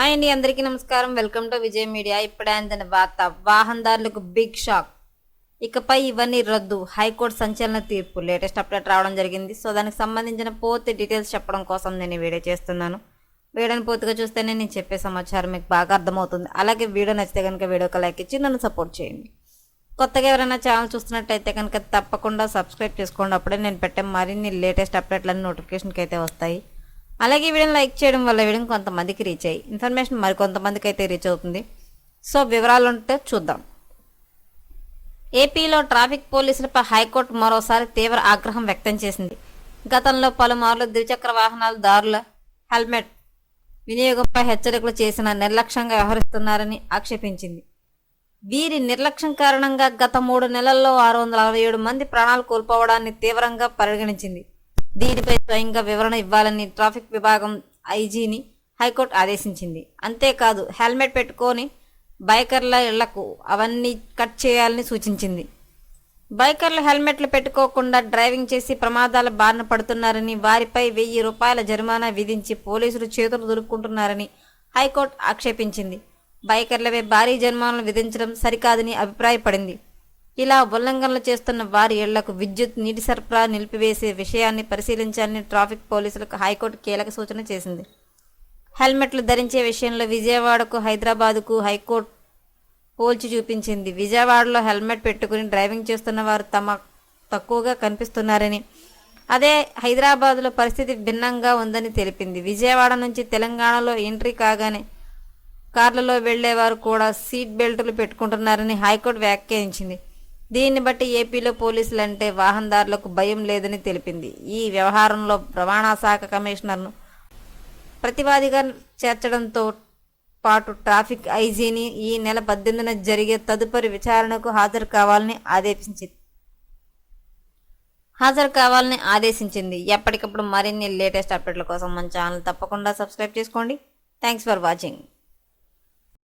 Hi అండి అందరికీ నమస్కారం. Welcome to Vijay media. ఇప్పుడే అందిన వార్త వాహనదారులకు బిగ్ షాక్. ఇకపై ఇవన్నీ రద్దు హైకోర్టు సంచలన తీర్పు. లేటెస్ట్ అప్డేట్ రావడం జరిగింది. సో దానికి సంబంధించిన పూర్తి డీటెయిల్స్ చెప్పడం కోసం నేను వీడియో చేస్తున్నాను. వీడియోని పూర్తిగా చూస్తేనే నేను చెప్పే సమాచారం మీకు బాగా అర్థమవుతుంది. అలాగే వీడియో నచ్చితే కనుక వీడియోకి లైక్ ఇచ్చి నన్ను సపోర్ట్ చేయండి. కొత్తగా ఎవరైనా ఛానల్ చూస్తున్నట్టయితే కనుక తప్పకుండా సబ్స్క్రైబ్ చేసుకోండి. అప్పుడే నేను పెట్టే మరిన్ని లేటెస్ట్ అప్డేట్లన్నీ నోటిఫికేషన్కి అయితే వస్తాయి. అలాగే ఈ వీడియోని లైక్ చేయడం వల్ల వీడియో కొంతమందికి రీచ్ అయ్యి ఇన్ఫర్మేషన్ మరి కొంతమందికి అయితే రీచ్ అవుతుంది. సో వివరాలు ఉంటే చూద్దాం. ఏపీలో ట్రాఫిక్ పోలీసులపై హైకోర్టు మరోసారి తీవ్ర ఆగ్రహం వ్యక్తం చేసింది. గతంలో పలుమార్లు ద్విచక్ర వాహనాల దారుల హెల్మెట్ వినియోగంపై హెచ్చరికలు చేసిన నిర్లక్ష్యంగా వ్యవహరిస్తున్నారని ఆక్షేపించింది. వీరి నిర్లక్ష్యం కారణంగా గత మూడు నెలల్లో ఆరు వందల అరవై ఏడు మంది ప్రాణాలు కోల్పోవడాన్ని తీవ్రంగా పరిగణించింది. దీనిపై స్వయంగా వివరణ ఇవ్వాలని ట్రాఫిక్ విభాగం ఐజీని హైకోర్టు ఆదేశించింది. అంతేకాదు హెల్మెట్ పెట్టుకొని బైకర్ల ఇళ్ళకు అవన్నీ కట్ చేయాలని సూచించింది. బైకర్లు హెల్మెట్లు పెట్టుకోకుండా డ్రైవింగ్ చేసి ప్రమాదాల బారిన పడుతున్నారని వారిపై వెయ్యి రూపాయల జరిమానా విధించి పోలీసులు చేతులు దులుపుకుంటున్నారని హైకోర్టు ఆక్షేపించింది. బైకర్లపై భారీ జరిమానాలు విధించడం సరికాదని అభిప్రాయపడింది. ఇలా ఉల్లంఘనలు చేస్తున్న వారి ఇళ్ళకు విద్యుత్ నీటి సరఫరా నిలిపివేసే విషయాన్ని పరిశీలించాలని ట్రాఫిక్ పోలీసులకు హైకోర్టు కీలక సూచన చేసింది. హెల్మెట్లు ధరించే విషయంలో విజయవాడకు హైదరాబాదుకు హైకోర్టు పోల్చి చూపించింది. విజయవాడలో హెల్మెట్ పెట్టుకుని డ్రైవింగ్ చేస్తున్న వారు తమ తక్కువగా కనిపిస్తున్నారని. అదే హైదరాబాద్లో పరిస్థితి భిన్నంగా ఉందని తెలిపింది. విజయవాడ నుంచి తెలంగాణలో ఎంట్రీ కాగానే కార్లలో వెళ్ళేవారు కూడా సీట్ బెల్టులు పెట్టుకుంటున్నారని హైకోర్టు వ్యాఖ్యానించింది. దీన్ని బట్టి ఏపీలో పోలీసులంటే వాహనదారులకు భయం లేదని తెలిపింది. ఈ వ్యవహారంలో రవాణా శాఖ కమిషనర్ను ప్రతివాదిగా చేర్చడంతో పాటు ట్రాఫిక్ ఐజీని ఈ నెల పద్దెనిమిదిన జరిగే తదుపరి విచారణకు హాజరు కావాలని ఆదేశించింది. హాజరు కావాలని ఆదేశించింది. ఎప్పటికప్పుడు మరిన్ని లేటెస్ట్ అప్డేట్ల కోసం మన ఛానల్ తప్పకుండా సబ్స్క్రైబ్ చేసుకోండి. Thanks for watching